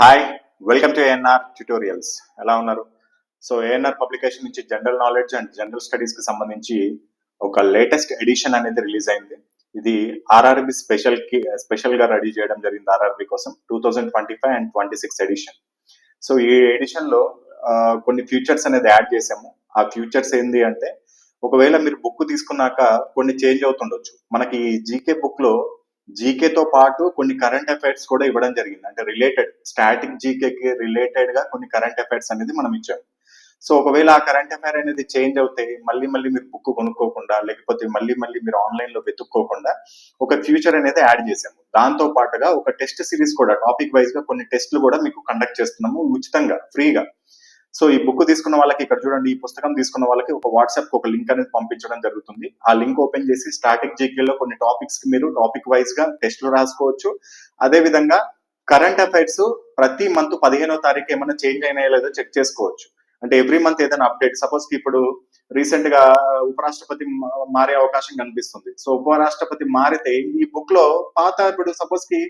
Hi welcome to ANR tutorials ఎలా ఉన్నారు? So ANR publication నుంచి జనరల్ నాలెడ్జ్ అండ్ జనరల్ స్టడీస్కి సంబంధించి ఒక లేటెస్ట్ ఎడిషన్ అనేది రిలీజ్ అయింది. ఇది ఆర్ఆర్బి స్పెషల్కి స్పెషల్గా రెడీ చేయడం జరిగింది ఆర్ఆర్బి కోసం two thousand twenty five and twenty six edition so ఈ ఎడిషన్లో కొన్ని ఫ్యూచర్స్ అనేది యాడ్ చేసాము. ఆ ఫ్యూచర్స్ ఏంది అంటే ఒకవేళ మీరు బుక్ తీసుకున్నాక కొన్ని చేంజ్ అవుతుండొచ్చు. మనకి ఈ జీకే బుక్లో జీకే తో పాటు కొన్ని కరెంట్ అఫైర్స్ కూడా ఇవ్వడం జరిగింది. అంటే రిలేటెడ్ స్టాటిక్ జీకేకి రిలేటెడ్గా కొన్ని కరెంట్ అఫైర్స్ అనేది మనం ఇచ్చాం. సో ఒకవేళ ఆ కరెంట్ అఫైర్ అనేది చేంజ్ అవుతే మళ్ళీ మళ్ళీ మీరు బుక్ కొనుక్కోకుండా లేకపోతే మళ్ళీ మళ్ళీ మీరు ఆన్లైన్లో వెతుక్కోకుండా ఒక ఫ్యూచర్ అనేది యాడ్ చేసాము దాంతో పాటుగా ఒక టెస్ట్ సిరీస్ కూడా టాపిక్ వైజ్గా కొన్ని టెస్ట్లు కూడా మీకు కండక్ట్ చేస్తున్నాము. ఉచితంగా ఫ్రీగా సో ఈ బుక్ తీసుకున్న వాళ్ళకి ఇక్కడ చూడండి ఈ పుస్తకం తీసుకున్న వాళ్ళకి ఒక వాట్సాప్ ఒక లింక్ అనేది పంపించడం జరుగుతుంది. ఆ లింక్ ఓపెన్ చేసి స్టాటిక్ జీకేలో కొన్ని టాపిక్స్కి మీరు టాపిక్ వైజ్గా టెస్ట్లు రాసుకోవచ్చు. అదే విధంగా కరెంట్ అఫైర్స్ ప్రతి మంత్ పదిహేనో తారీఖు ఏమైనా చేంజ్ అయినాయో లేదో చెక్ చేసుకోవచ్చు. అంటే ఎవ్రీ మంత్ ఏదైనా అప్డేట్ సపోజ్కి ఇప్పుడు రీసెంట్గా ఉపరాష్ట్రపతి మారే అవకాశం కనిపిస్తుంది. సో ఉపరాష్ట్రపతి మారితే ఈ బుక్లో పాత ఇప్పుడు సపోజ్కి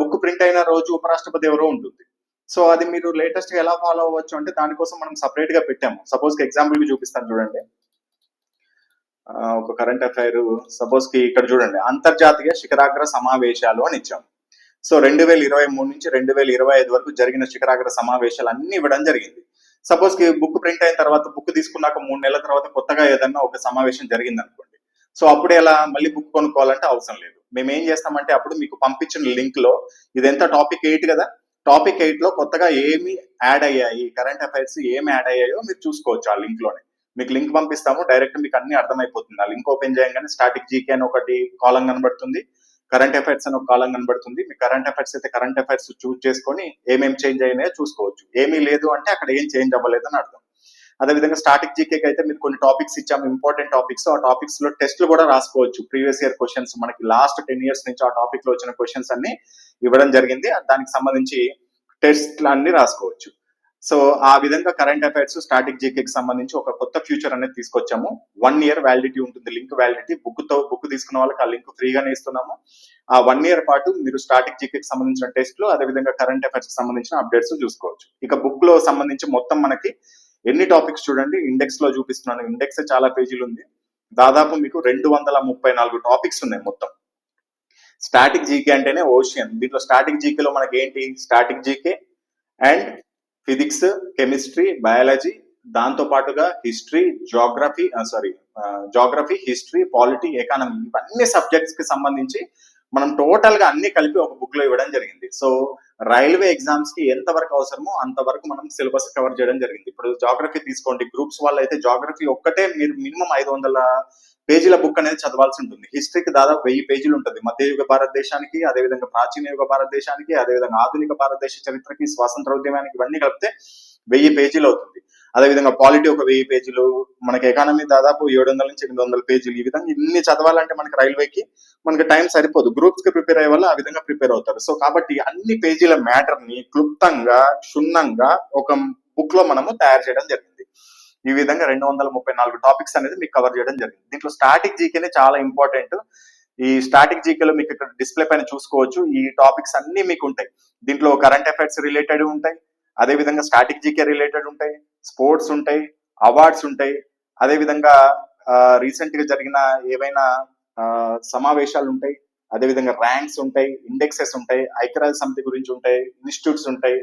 బుక్ ప్రింట్ అయిన రోజు ఉపరాష్ట్రపతి ఎవరో ఉంటుంది. సో అది మీరు లేటెస్ట్గా ఎలా ఫాలో అవ్వచ్చు అంటే దానికోసం మనం సపరేట్గా పెట్టాము. సపోజ్కి ఎగ్జాంపుల్కి చూపిస్తాను చూడండి. ఒక కరెంట్ అఫైర్ సపోజ్కి ఇక్కడ చూడండి. అంతర్జాతీయ శిఖరాగ్ర సమావేశాలు అని ఇచ్చాము సో రెండు వేల ఇరవై మూడు నుంచి రెండు వేల ఇరవై ఐదు వరకు జరిగిన శిఖరాగ్ర సమావేశాలు అన్ని ఇవ్వడం జరిగింది. సపోజ్కి బుక్ ప్రింట్ అయిన తర్వాత బుక్ తీసుకున్నాక మూడు నెలల తర్వాత కొత్తగా ఏదన్నా ఒక సమావేశం జరిగింది అనుకోండి సో అప్పుడు ఎలా మళ్ళీ బుక్ కొనుక్కోవాలంటే అవసరం లేదు. మేము ఏం చేస్తామంటే అప్పుడు మీకు పంపించిన లింక్లో ఇదంతా టాపిక్ ఎయిట్ కదా? టాపిక్ ఎయిట్లో కొత్తగా ఏమి యాడ్ అయ్యాయి? కరెంట్ అఫైర్స్ ఏమి యాడ్ అయ్యాయో మీరు చూసుకోవచ్చు ఆ లింక్లోనే. మీకు లింక్ పంపిస్తాము. డైరెక్ట్ మీకు అన్ని అర్థమైపోతుంది. ఆ లింక్ ఓపెన్ చేయగానే స్టాటిక్ జీకే అని ఒకటి కాలం కనబడుతుంది. కరెంట్ అఫైర్స్ అని ఒక కాలం కనబడుతుంది. మీ కరెంట్ అఫైర్స్ అయితే కరెంట్ అఫైర్స్ చూస్ చేసుకొని ఏమేమి చేంజ్ అయినాయో చూసుకోవచ్చు. ఏమీ లేదు అంటే అక్కడ ఏం చేంజ్ అవ్వలేదని అర్థం. అదేవిధంగా స్టాటిక్ జీకేకి అయితే మీరు కొన్ని టాపిక్స్ ఇచ్చాము. ఇంపార్టెంట్ టాపిక్స్ ఆ టాపిక్స్లో టెస్ట్లు కూడా రాసుకోవచ్చు. ప్రీవియస్ ఇయర్ క్వశ్చన్స్ మనకి లాస్ట్ టెన్ ఇయర్స్ నుంచి ఆ టాపిక్లో వచ్చిన క్వశ్చన్స్ అన్ని ఇవ్వడం జరిగింది. దానికి సంబంధించి టెస్ట్లు అన్ని రాసుకోవచ్చు. సో ఆ విధంగా కరెంట్ అఫైర్స్ స్టాటిక్ జీకేకి సంబంధించి ఒక కొత్త ఫ్యూచర్ అనేది తీసుకొచ్చాము. వన్ ఇయర్ వ్యాలిడిటీ ఉంటుంది లింక్ వ్యాలిడిటీ. బుక్తో బుక్ తీసుకున్న వాళ్ళకి ఆ లింక్ ఫ్రీగానే ఇస్తున్నాము. ఆ వన్ ఇయర్ పాటు మీరు స్టాటిక్ జీకేకి సంబంధించిన టెస్ట్లు అదేవిధంగా కరెంట్ అఫైర్స్కి సంబంధించిన అప్డేట్స్ చూసుకోవచ్చు. ఇక బుక్లో సంబంధించి మొత్తం మనకి ఎన్ని టాపిక్స్ చూడండి ఇండెక్స్లో చూపిస్తున్నాను. ఇండెక్స్ చాలా పేజీలు ఉంది. దాదాపు మీకు రెండు వందల ముప్పై నాలుగు టాపిక్స్ ఉన్నాయి మొత్తం. స్టాటిక్ జీకే అంటేనే ఓషియన్ దీంట్లో స్టాటిక్ జీకేలో మనకి ఏంటి static GK and physics chemistry biology దాంతో పాటుగా history geography sorry geography history polity economy ఇవన్నీ సబ్జెక్ట్స్కి సంబంధించి మనం టోటల్గా అన్ని కలిపి ఒక బుక్లో ఇవ్వడం జరిగింది. సో రైల్వే ఎగ్జామ్స్కి ఎంత వరకు అవసరమో అంతవరకు మనం సిలబస్ కవర్ చేయడం జరిగింది. ఇప్పుడు జాగ్రఫీ తీసుకోండి. గ్రూప్స్ వాళ్ళు అయితే జాగ్రఫీ ఒక్కటే మీరు మినిమం ఐదు వందల పేజీల బుక్ అనేది చదవాల్సి ఉంటుంది. హిస్టరీకి దాదాపు వెయ్యి పేజీలు ఉంటుంది. మధ్యయుగ భారతదేశానికి అదేవిధంగా ప్రాచీన యుగ భారతదేశానికి అదేవిధంగా ఆధునిక భారతదేశ చరిత్రకి స్వాతంత్ర ఉద్యమానికి ఇవన్నీ కలిపితే వెయ్యి పేజీలు అవుతుంది. అదేవిధంగా పాలిటీ ఒక వెయ్యి పేజీలు మనకి ఎకానమీ దాదాపు ఏడు వందల నుంచి ఎనిమిది వందల పేజీలు. ఈ విధంగా ఇన్ని చదవాలంటే మనకి రైల్వేకి మనకి టైం సరిపోదు. గ్రూప్స్కి ప్రిపేర్ అయ్యే వాళ్ళు ఆ విధంగా ప్రిపేర్ అవుతారు. సో కాబట్టి అన్ని పేజీల మ్యాటర్ని క్లుప్తంగా క్షుణ్ణంగా ఒక బుక్లో మనము తయారు చేయడం జరిగింది. ఈ విధంగా రెండు వందల ముప్పై నాలుగు టాపిక్స్ అనేది మీకు కవర్ చేయడం జరిగింది. దీంట్లో స్టాటిక్ జీకేనే చాలా ఇంపార్టెంట్ ఈ స్టాటిక్ జీకేలో మీకు ఇక్కడ డిస్ప్లే పైన చూసుకోవచ్చు. ఈ టాపిక్స్ అన్ని మీకు ఉంటాయి. దీంట్లో కరెంట్ అఫైర్స్ రిలేటెడ్ ఉంటాయి. అదే విధంగా స్టాటిక్ జీకే రిలేటెడ్ ఉంటాయి. స్పోర్ట్స్ ఉంటాయి. అవార్డ్స్ ఉంటాయి. అదే విధంగా రీసెంట్గా జరిగిన ఏవైనా ఆ, సమావేశాలు ఉంటాయి. అదే విధంగా ర్యాంక్స్ ఉంటాయి. ఇండెక్సెస్ ఉంటాయి. ఐక్యరాజ్య సమితి గురించి ఉంటాయి. ఇన్స్టిట్యూట్స్ ఉంటాయి.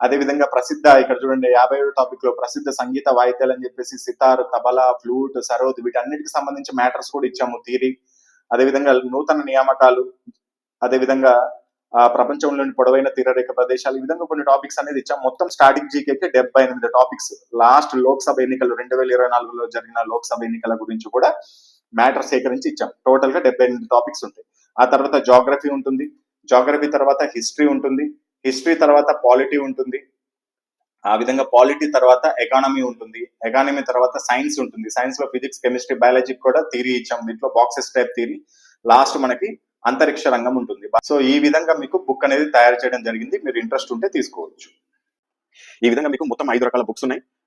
అదే విధంగా ప్రసిద్ధ ఇక్కడ చూడండి యాభై ఏడు టాపిక్లో ప్రసిద్ధ సంగీత వాయిద్యాలు అని చెప్పేసి సితార్ తబలా ఫ్లూట్ సరోద్ వీటన్నిటికి సంబంధించి మ్యాటర్స్ కూడా ఇచ్చాము థీరీ అదే విధంగా నూతన నియామకాలు అదే విధంగా ఆ ప్రపంచంలోని పొడవైన తీరరేఖ ప్రదేశాలు ఈ విధంగా కొన్ని టాపిక్స్ అనేది ఇచ్చాం మొత్తం స్టార్టింగ్ జీకేకి డెబ్బై ఎనిమిది టాపిక్స్. లాస్ట్ లోక్సభ ఎన్నికలు రెండు వేల ఇరవై నాలుగులో జరిగిన లోక్సభ ఎన్నికల గురించి కూడా మ్యాటర్ సేకరించి ఇచ్చాం. టోటల్గా డెబ్బై ఎనిమిది టాపిక్స్ ఉంటాయి. ఆ తర్వాత జాగ్రఫీ ఉంటుంది. జాగ్రఫీ తర్వాత హిస్టరీ ఉంటుంది. హిస్టరీ తర్వాత పాలిటీ ఉంటుంది. ఆ విధంగా పాలిటీ తర్వాత ఎకానమీ ఉంటుంది. ఎకానమీ తర్వాత సైన్స్ ఉంటుంది. సైన్స్లో ఫిజిక్స్ కెమిస్ట్రీ బయాలజీ కూడా థీరీ ఇచ్చాం. దీంట్లో బాక్సెస్ టైప్ థీరీ లాస్ట్ మనకి అంతరిక్ష రంగం ఉంటుంది. సో ఈ విధంగా మీకు బుక్ అనేది తయారు చేయడం జరిగింది. మీరు ఇంట్రెస్ట్ ఉంటే తీసుకోవచ్చు. ఈ విధంగా మీకు మొత్తం ఐదు రకాల బుక్స్ ఉన్నాయి.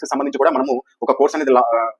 కి సంబంధించి కూడా మనము ఒక కోర్స్ అనేది